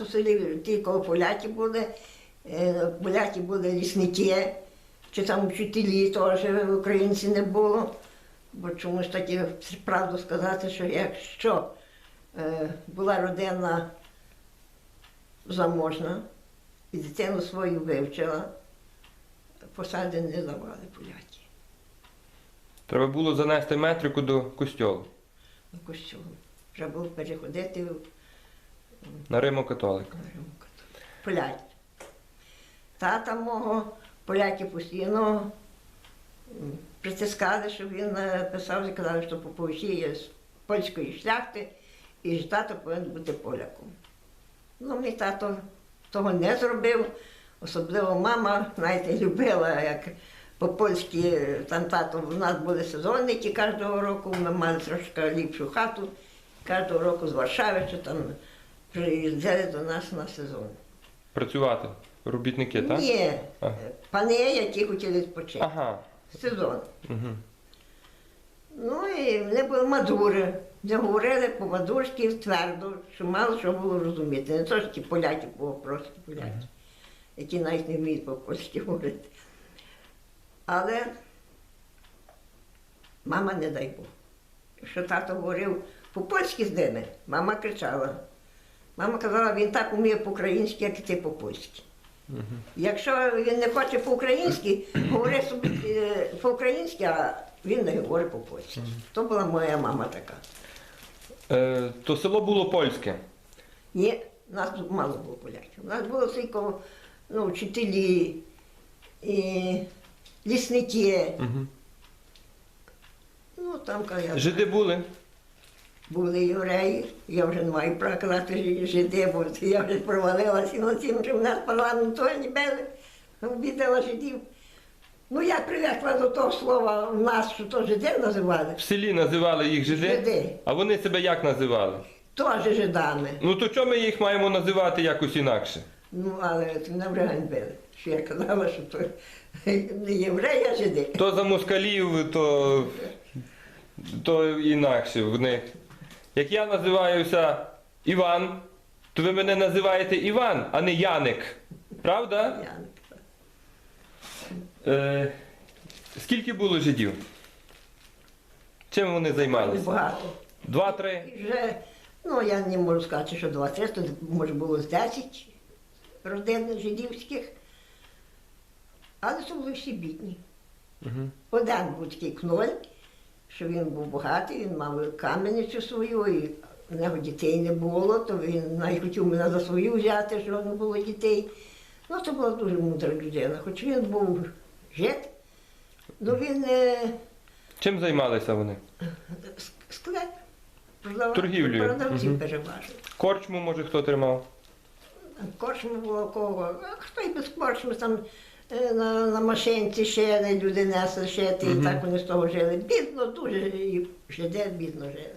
нас у селі тільки поляки були, е, поляки були лісники, чи там вчителі теж українці не було. Бо чомусь таки правду сказати, що якщо е, була родина заможна і дитину свою вивчила, посади не давали поляки Треба було занести метрику до костьолу на костюм. Треба було переходити в на Римо-католика. Поляки. Тата мого поляки постійно притискали, щоб він е, писав і казали, що Поповичі є з польської шляхти, і що тато повинен бути поляком. Ну, мій тато того не зробив. Особливо мама, знаєте, любила, як по-польськи, е, там тато, у нас були сезонники кожного року, ми мали трошки ліпшу хату. Кожного року з Варшави, чи там приїздили до нас на сезон. Працювати. Робітники, так? Ні, А. пани, які хотіли відпочити. Ага. Сезон. Угу. Ну і вони були мадури. Де говорили по-мадурськи твердо, що мало що було розуміти. Не то що ті поляки було просто поляки, які навіть не вміють по-польськи говорити. Але мама не дай Бог. Якщо тато говорив по-польськи з ними, мама кричала. Мама казала, він так вміє по-українськи, як і ти по-польськи. Якщо він не хоче по-українськи, говори собі е, по-українськи, а він не говорить по-польськи. То була моя мама така. Е, то село було польське. Ні, нас тут мало було поляків. У нас було тільки ну, вчителі, і лісники. Угу. Ну, там кажуть, Жиди були. Були євреї. Я вже не маю права казати жи- жиди, бо я вже провалилася на цим, що в нас парламент теж не били, обідала жидів. Ну, я привикла до того слова в нас, що то жиди називали. В селі називали їх жиди. Жиди. А вони себе як називали? Теж жидами. Ну то чому ми їх маємо називати якось інакше? Ну, але це мене вже ганьбили. Що я казала, що то не євреї, а жиди. То за москалів, то, то інакше в них. Як я називаюся Іван, то ви мене називаєте Іван, а не Яник. Правда? Я не казала. Е, скільки було жидів? Чим вони займалися? Багато. Два-три? Вже, ну я не можу сказати, що 20, то може було з 10 родин жидівських. Але це були всі бідні. Угу. Один був такий кноль, що він був багатий, він мав кам'яницю свою, і в нього дітей не було, то він навіть хотів мене за свою взяти, що не було дітей. Ну, це була дуже мудра людина, хоч він був жит, ну він е, Чим займалися вони? склеп. продавав, Торгівлею. Продавців Мгм. переважно. Корчму, може, хто тримав? Корчма було кого, а хто й без корчми там на, на машинці шили, люди несли шити, і так вони з того жили. Бідно дуже, і жиде бідно жили.